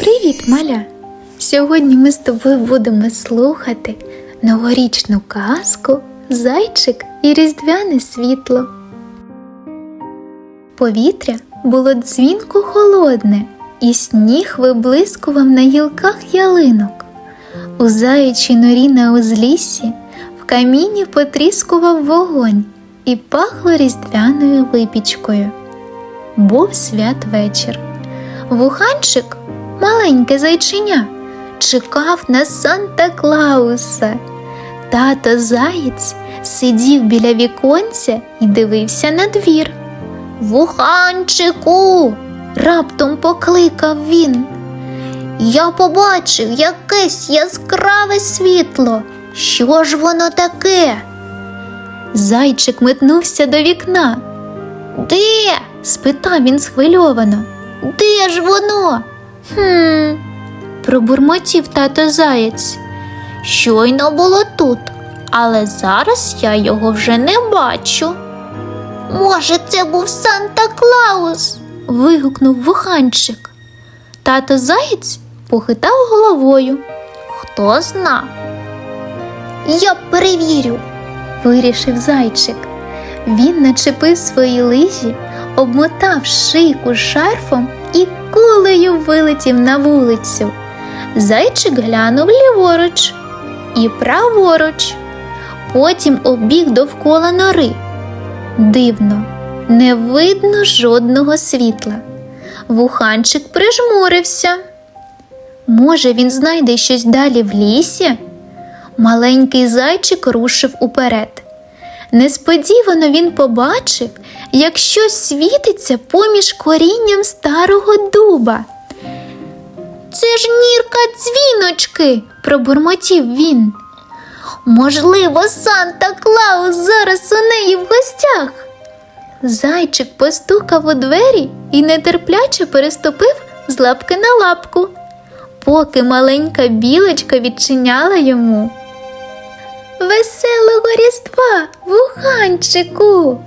Привіт, маля! Сьогодні ми з тобою будемо слухати новорічну казку Зайчик і Різдвяне світло. Повітря було дзвінко холодне, і сніг виблискував на гілках ялинок. У заячій норі на узліссі в каміні потріскував вогонь і пахло різдвяною випічкою. Був святвечір. Вуханчик, маленьке зайчиня, чекав на Санта Клауса. Тато заєць сидів біля віконця і дивився на двір. Вуханчику, раптом покликав він. Я побачив якесь яскраве світло. Що ж воно таке? Зайчик метнувся до вікна. Де? спитав він схвильовано. Де ж воно? Хм, пробурмотів тато заєць. Щойно було тут, але зараз я його вже не бачу. Може, це був Санта Клаус? вигукнув вуханчик. Тато заєць похитав головою. Хто зна? Я перевірю, вирішив зайчик. Він начепив свої лижі, обмотав шийку шарфом і кулею вилетів на вулицю. Зайчик глянув ліворуч і праворуч, потім обіг довкола нори. Дивно, не видно жодного світла. Вуханчик прижмурився. Може, він знайде щось далі в лісі? Маленький зайчик рушив уперед. Несподівано він побачив, як щось світиться поміж корінням старого дуба. Це ж нірка дзвіночки, пробурмотів він. Можливо, Санта Клаус зараз у неї в гостях. Зайчик постукав у двері і нетерпляче переступив з лапки на лапку, поки маленька білочка відчиняла йому. Веселого різдва, вуханчику!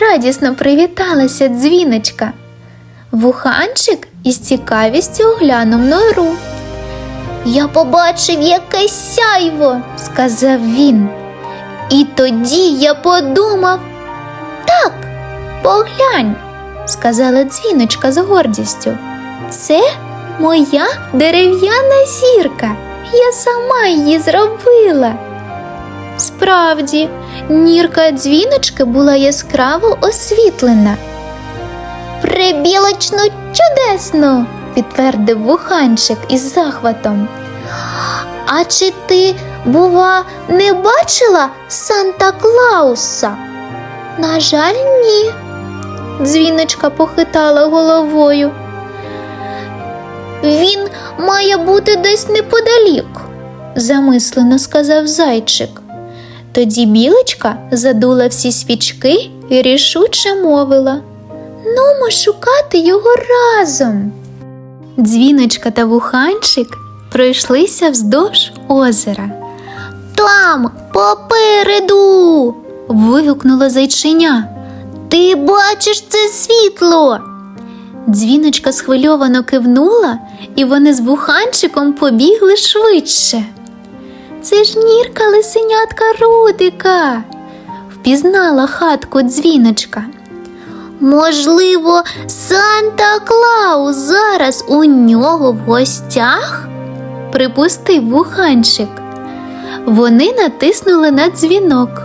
Радісно привіталася дзвіночка. Вуханчик із цікавістю оглянув нору. Я побачив якесь сяйво, сказав він. І тоді я подумав. Так, поглянь, сказала дзвіночка з гордістю. Це моя дерев'яна зірка. Я сама її зробила. Справді, нірка дзвіночки була яскраво освітлена. Прибілочно чудесно, підтвердив вуханчик із захватом. А чи ти, бува, не бачила Санта Клауса? На жаль, ні. Дзвіночка похитала головою. Він має бути десь неподалік, замислено сказав зайчик. Тоді білочка задула всі свічки і рішуче мовила Нумо шукати його разом. Дзвіночка та вуханчик пройшлися вздовж озера. Там, попереду. вигукнуло зайчиня. Ти бачиш це світло. Дзвіночка схвильовано кивнула, і вони з вуханчиком побігли швидше. Це ж нірка лисенятка Рудика, впізнала хатку дзвіночка. Можливо, Санта Клаус зараз у нього в гостях? припустив вуханчик. Вони натиснули на дзвінок.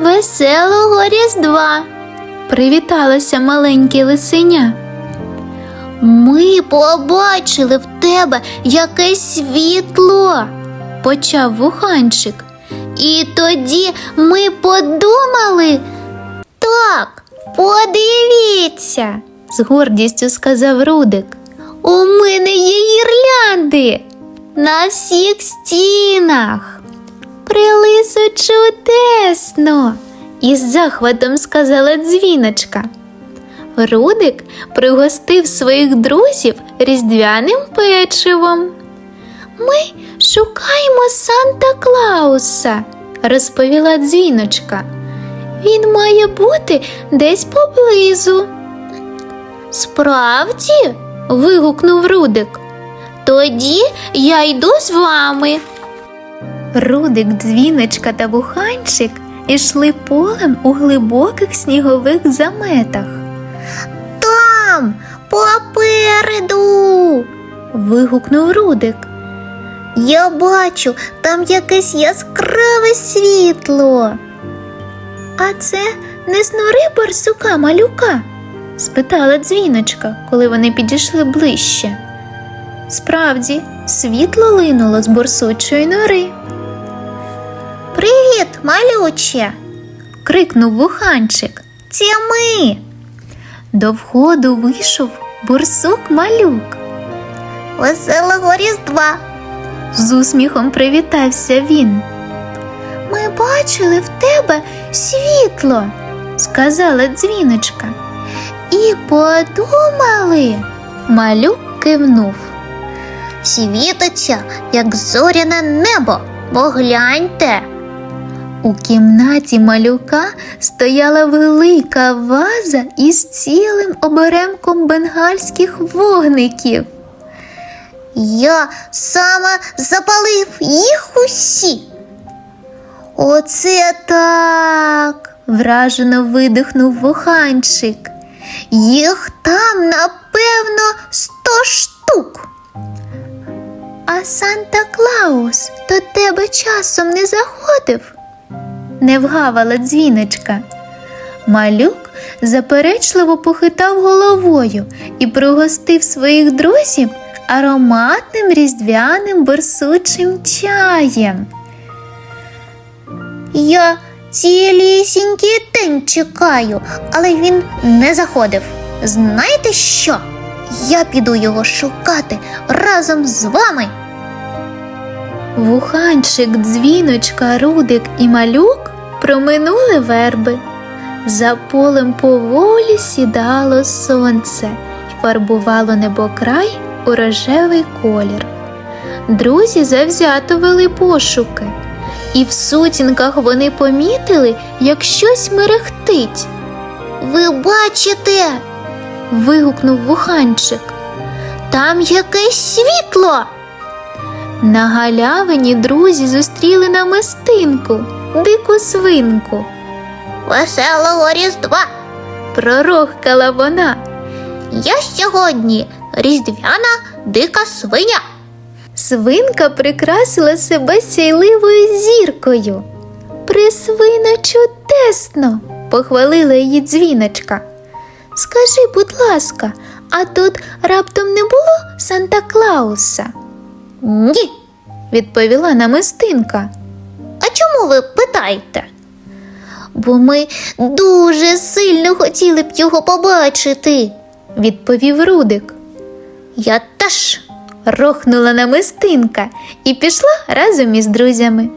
Веселого Різдва! привіталося маленьке лисеня. Ми побачили в тебе якесь світло, почав вуханчик. І тоді ми подумали. Так, подивіться, з гордістю сказав Рудик. У мене є гірлянди на всіх стінах. Прилисо чудесно, із захватом сказала дзвіночка. Рудик пригостив своїх друзів різдвяним печивом. Ми шукаємо Санта Клауса, розповіла дзвіночка. Він має бути десь поблизу. Справді? вигукнув Рудик. Тоді я йду з вами. Рудик, дзвіночка та вуханчик ішли полем у глибоких снігових заметах. Там, попереду. вигукнув Рудик. Я бачу, там якесь яскраве світло. А це не снори барсука малюка? спитала дзвіночка, коли вони підійшли ближче. Справді, світло линуло з борсучої нори. Привіт, малюче. крикнув вуханчик. Це ми. До входу вийшов борсук малюк. Веселого різдва. З усміхом привітався він. Ми бачили в тебе світло, сказала дзвіночка. І подумали. Малюк кивнув. Світиться, як зоряне небо, погляньте. У кімнаті малюка стояла велика ваза із цілим оберемком бенгальських вогників. Я саме запалив їх усі. Оце так. вражено видихнув вуханчик. Їх там, напевно, сто штук. А Санта Клаус до тебе часом не заходив? не вгавала дзвіночка. Малюк заперечливо похитав головою і пригостив своїх друзів ароматним різдвяним борсучим чаєм. Я цілісінький день чекаю, але він не заходив. Знаєте що? Я піду його шукати разом з вами. Вуханчик, дзвіночка, рудик і малюк проминули верби. За полем поволі сідало сонце й фарбувало небокрай у рожевий колір. Друзі завзято вели пошуки, і в сутінках вони помітили, як щось мерехтить. Ви бачите? вигукнув вуханчик. Там якесь світло. На галявині друзі зустріли намистинку, дику свинку. Веселого різдва. пророхкала вона. Я сьогодні різдвяна дика свиня. Свинка прикрасила себе сяйливою зіркою. Присвино чудесно, похвалила її дзвіночка. Скажи, будь ласка, а тут раптом не було Санта Клауса? Ні, відповіла намистинка. А чому ви питаєте? Бо ми дуже сильно хотіли б його побачити, відповів Рудик. Я теж рохнула намистинка і пішла разом із друзями.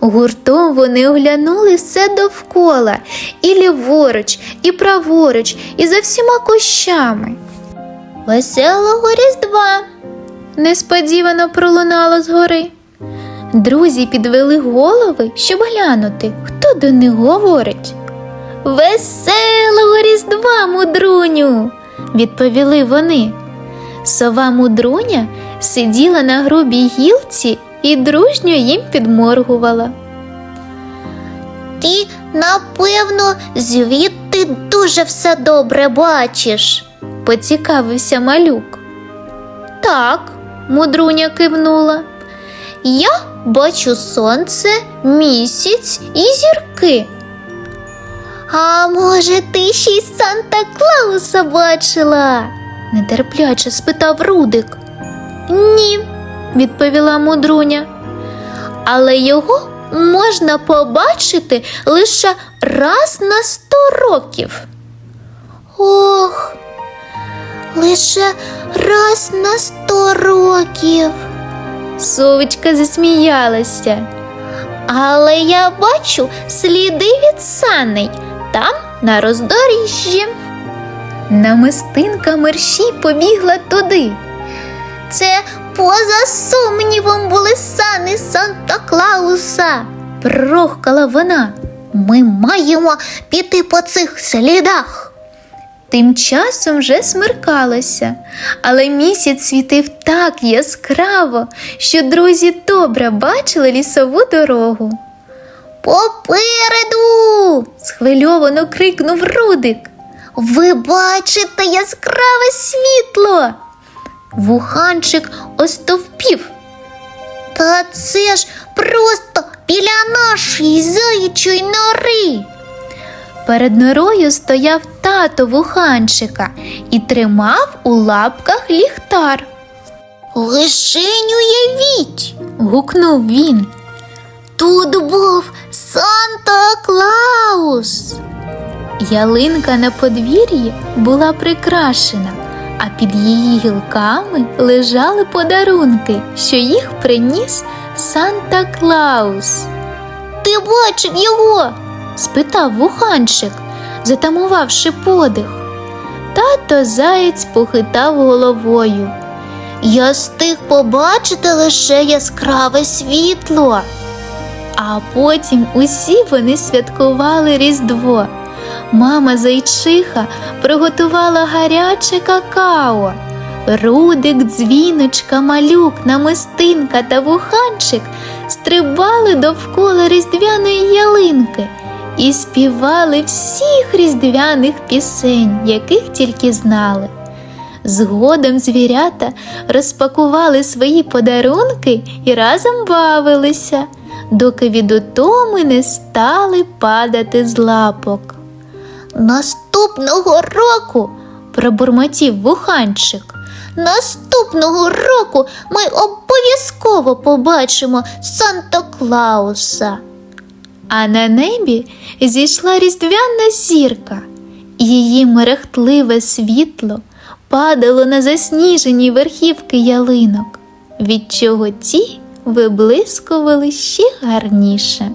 Гуртом вони оглянули все довкола, і ліворуч, і праворуч, і за всіма кущами. Веселого Різдва! несподівано пролунало згори. Друзі підвели голови, щоб глянути, хто до них говорить. Веселого Різдва, мудруню, відповіли вони. Сова мудруня сиділа на грубій гілці і дружньо їм підморгувала. Ти, напевно, звідти дуже все добре бачиш, поцікавився малюк. Так, мудруня кивнула. Я бачу сонце, місяць і зірки. А може, ти ще й Санта Клауса бачила? Нетерпляче спитав Рудик. Ні, відповіла мудруня. Але його можна побачити лише раз на сто років. Ох, лише раз на сто років. Совочка засміялася. Але я бачу сліди від саней там на роздоріжжі. Намистинка мерщій побігла туди. Це поза сумнівом були сани Санта Клауса, пророхкала вона. Ми маємо піти по цих слідах. Тим часом вже смеркалося, але місяць світив так яскраво, що друзі добре бачили лісову дорогу. Попереду. Схвильовано крикнув Рудик. Ви бачите яскраве світло. Вуханчик остовпів. Та це ж просто біля нашої заячої нори. Перед норою стояв тато вуханчика і тримав у лапках ліхтар. Лишень уявіть, Гукнув він. тут був Санта Клаус. Ялинка на подвір'ї була прикрашена, а під її гілками лежали подарунки, що їх приніс Санта Клаус. Ти бачив його? спитав вуханчик, затамувавши подих. Тато заєць похитав головою. Я встиг побачити лише яскраве світло. А потім усі вони святкували Різдво. Мама зайчиха приготувала гаряче какао. Рудик, дзвіночка, малюк, намистинка та вуханчик стрибали довкола різдвяної ялинки і співали всіх різдвяних пісень, яких тільки знали. Згодом звірята розпакували свої подарунки і разом бавилися, доки від утоми не стали падати з лапок. Наступного року, Пробурмотів вуханчик. наступного року ми обов'язково побачимо Санта Клауса. А на небі зійшла різдвяна зірка. Її мерехтливе світло падало на засніжені верхівки ялинок, від чого ті виблискували ще гарніше.